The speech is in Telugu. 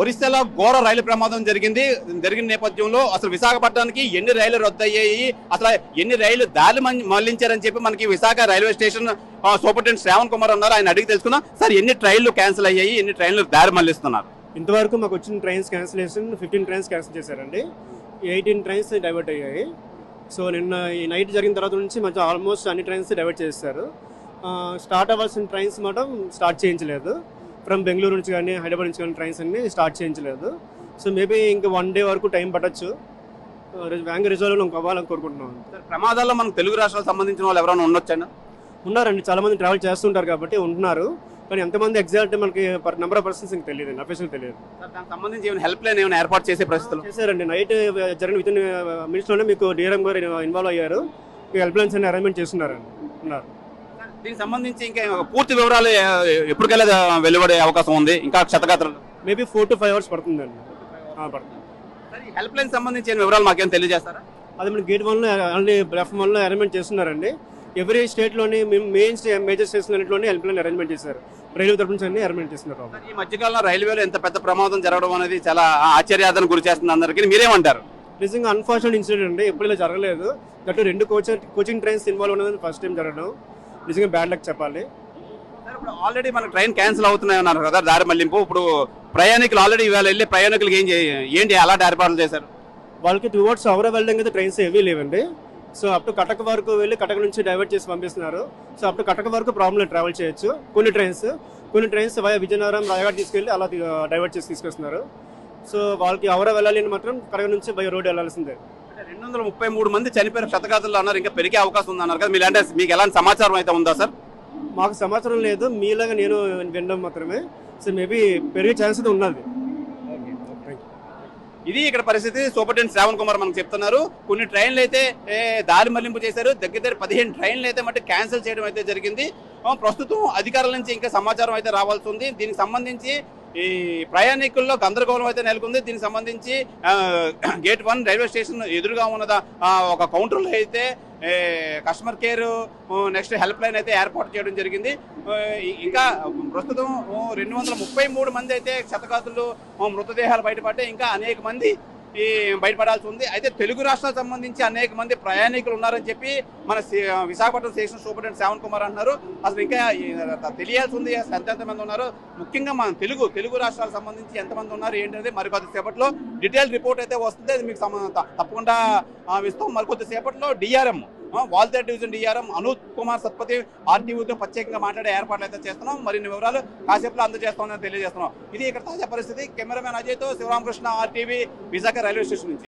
ఒరిస్సాలో ఘోర రైలు ప్రమాదం జరిగింది. జరిగిన నేపథ్యంలో అసలు విశాఖపట్నానికి ఎన్ని రైళ్ళు రద్దయ్యాయి? అసలు ఎన్ని రైళ్ళు దారి మళ్ళించారని చెప్పి మనకి Visakha railway station superintendent Shravan Kumar ఉన్నారు ఆయన అడిగి తెలుసుకుందాం. సార్ ఎన్ని ట్రైన్లు క్యాన్సిల్ అయ్యాయి? ఎన్ని ట్రైన్లు దారి మళ్ళిస్తున్నారు? ఇంతవరకు మాకు వచ్చిన trains cancellation fifteen trains cancel చేశారండి. ఎయిటీన్ ట్రైన్స్ డైవర్ట్ అయ్యాయి. సో నిన్న ఈ నైట్ జరిగిన తర్వాత నుంచి మంచి ఆల్మోస్ట్ అన్ని ట్రైన్స్ డైవర్ట్ చేస్తారు స్టార్ట్ అవ్వాల్సిన ట్రైన్స్ మాత్రం స్టార్ట్ చేయించలేదు. ఫ్రమ్ బెంగళూరు నుంచి కానీ హైదరాబాద్ నుంచి కానీ ట్రైన్స్ అన్ని స్టార్ట్ చేయించలేదు. సో మేబీ ఇంకా వన్ డే వరకు టైం పట్టచ్చు. బ్యాంక్ రిజర్వ్ ఇంక అవ్వాలని కోరుకుంటున్నాం. సార్ ప్రమాదాల్లో మనకు తెలుగు రాష్ట్రాలకు సంబంధించిన వాళ్ళు ఎవరైనా ఉండొచ్చండి? ఉన్నారండి చాలా మంది ట్రావెల్ చేస్తుంటారు కాబట్టి ఉంటున్నారు. కానీ ఎంతమంది ఎగ్జాక్ట్ మనకి నెంబర్ ఆఫ్ పర్సన్స్ ఇంకా తెలియదు అఫీషియల్ తెలియదు. దానికి సంబంధించి ఏమైనా హెల్ప్ లైన్ ఏమైనా ఏర్పాటు చేసే పరిస్థితులు? చేశారండి. నైట్ జరిగిన విత్ ఇన్ మినిట్స్లోనే మీకు డిఆర్ఎం గారు ఇన్వాల్వ్ అయ్యారు. మీకు హెల్ప్ లైన్స్ అన్ని అరేంజ్మెంట్ చేస్తున్నారండి. ఉన్నారు. దీనికి సంబంధించి ఇంకా పూర్తి వివరాలు ఎప్పటికెళ్ళా వెలువడే అవకాశం ఉంది. ఇంకా క్షతగాత్రలు maybe four to five hours పడుతుందండి. పడుతుంది. హెల్ప్ లైన్ సంబంధించి ఏమైనా వివరాలు మాకేం తెలియజేస్తారా? అది మన గేట్ వన్లో ఆల్రెడీ బ్లఫ్ వన్లో అరేంజ్మెంట్ చేస్తున్నారండి. ఎవ్రీ స్టేట్లోని మెయిన్ మేజర్ స్టేట్స్ అన్నింటిలోని హెల్ప్ లైన్ అరేంజ్మెంట్ చేశారు. రైల్వే తరపు నుంచి అన్ని అరేంజ్మెంట్ చేస్తున్నారు ఈ మధ్యకాలంలో రైల్వేలో ఎంత పెద్ద ప్రమాదం జరగడం అనేది చాలా ఆశ్చర్యాదన గురి చేస్తుంది అందరికీ. మీరేమంటారు నిజంగా అన్ఫార్చునేట్ ఇన్సిడెంట్ అండి. ఎప్పుడు ఇలా జరగలేదు. దట్ రెండు కోచింగ్ కోచింగ్ ట్రైన్స్ ఇన్వాల్వ్ ఉన్నది ఫస్ట్ టైం జరగడం. నిజంగా బ్యాడ్ లక్ చెప్పాలి. సార్, ఇప్పుడు ఆల్రెడీ మన ట్రైన్ క్యాన్సిల్ అవుతున్నాయి అన్నారు కదా దారి మళ్ళింపు. ఇప్పుడు ప్రయాణికులు ఆల్రెడీ ఇవాళ వెళ్ళి ప్రయాణికులకు ఏం ఏంటి అలాంటి ఏర్పాట్లు చేశారు? వాళ్ళకి టువర్డ్స్ అవర వెల్డింగ్ అయితే ట్రైన్స్ ఏవీ లేవండి. సో అప్ టు కటక్ వరకు వెళ్ళి కటక్ నుంచి డైవర్ట్ చేసి పంపిస్తున్నారు. సో అప్ టు కటక్ వరకు ప్రాబ్లం ట్రావెల్ చేయొచ్చు. కొన్ని ట్రైన్స్ కొన్ని ట్రైన్స్ వయ విజయనగరం రాయగఢ్ తీసుకెళ్ళి అలా డైవర్ట్ చేసి తీసుకొస్తున్నారు. సో వాళ్ళకి అవర వెళ్ళాలి అని మాత్రం కటక్ నుంచి బై రోడ్ వెళ్ళాల్సిందే. రెండు వందల ముప్పై మూడు మంది చనిపోయిన క్షతగాతులు అన్నారు ఇంకా పెరిగే అవకాశం ఉంది అన్నారు కదా. మీరు అంటే మీకు ఎలాంటి సమాచారం అయితే ఉందా సార్? మాకు సమాచారం లేదు. మీలాగా నేను వినడం మాత్రమే. సో మేబీ పెరిగే ఛాన్స్ ఉన్నది. ఇది ఇక్కడ పరిస్థితి. సూపరింటెండెంట్ శ్రావణ్ కుమార్ మనకు చెప్తున్నారు. కొన్ని ట్రైన్లు అయితే దారి మళ్ళింపు చేశారు. దగ్గర దగ్గర పదిహేను ట్రైన్లు అయితే మట్టి క్యాన్సిల్ చేయడం అయితే జరిగింది. ప్రస్తుతం అధికారుల నుంచి ఇంకా సమాచారం అయితే రావాల్సి ఉంది. దీనికి సంబంధించి ఈ ప్రయాణికుల్లో గందరగోళం అయితే నెలకొంది. దీనికి సంబంధించి గేట్ వన్ రైల్వే స్టేషన్ ఎదురుగా ఉన్నదా ఒక కౌంటర్లో అయితే customer care next help line అయితే ఏర్పాటు చేయడం జరిగింది. ఇంకా ప్రస్తుతం రెండు వందల ముప్పై మూడు మంది అయితే క్షతగాతులు మృతదేహాలు బయటపడ్డాయి. ఇంకా అనేక మంది ఈ బయటపడాల్సి ఉంది. అయితే తెలుగు రాష్ట్రాలకు సంబంధించి అనేక మంది ప్రయాణికులు ఉన్నారని చెప్పి మన విశాఖపట్నం స్టేషన్ సూపరింటెండెంట్ శ్రావణ్ కుమార్ అంటున్నారు అసలు ఇంకా తెలియాల్సి ఉంది. ఎంతమంది ఉన్నారు? ముఖ్యంగా మన తెలుగు తెలుగు రాష్ట్రాలకు సంబంధించి ఎంతమంది ఉన్నారు ఏంటనేది మరి కొద్దిసేపట్లో డీటెయిల్ రిపోర్ట్ అయితే వస్తుంది. అది మీకు తప్పకుండా ఇస్తాం మరి కొద్దిసేపట్లో DRM Waltair division DRM Anup Kumar Satpathy ఆర్టీఓతో ప్రత్యేకంగా మాట్లాడే ఏర్పాట్లు అయితే చేస్తున్నాం. మరిన్ని వివరాలు కాసేపులో అందజేస్తామని తెలియజేస్తున్నాం. ఇది ఇక్కడ తాజా పరిస్థితి. Cameraman అజయ్తో Sivaramakrishna RTV Visakha railway station నుంచి.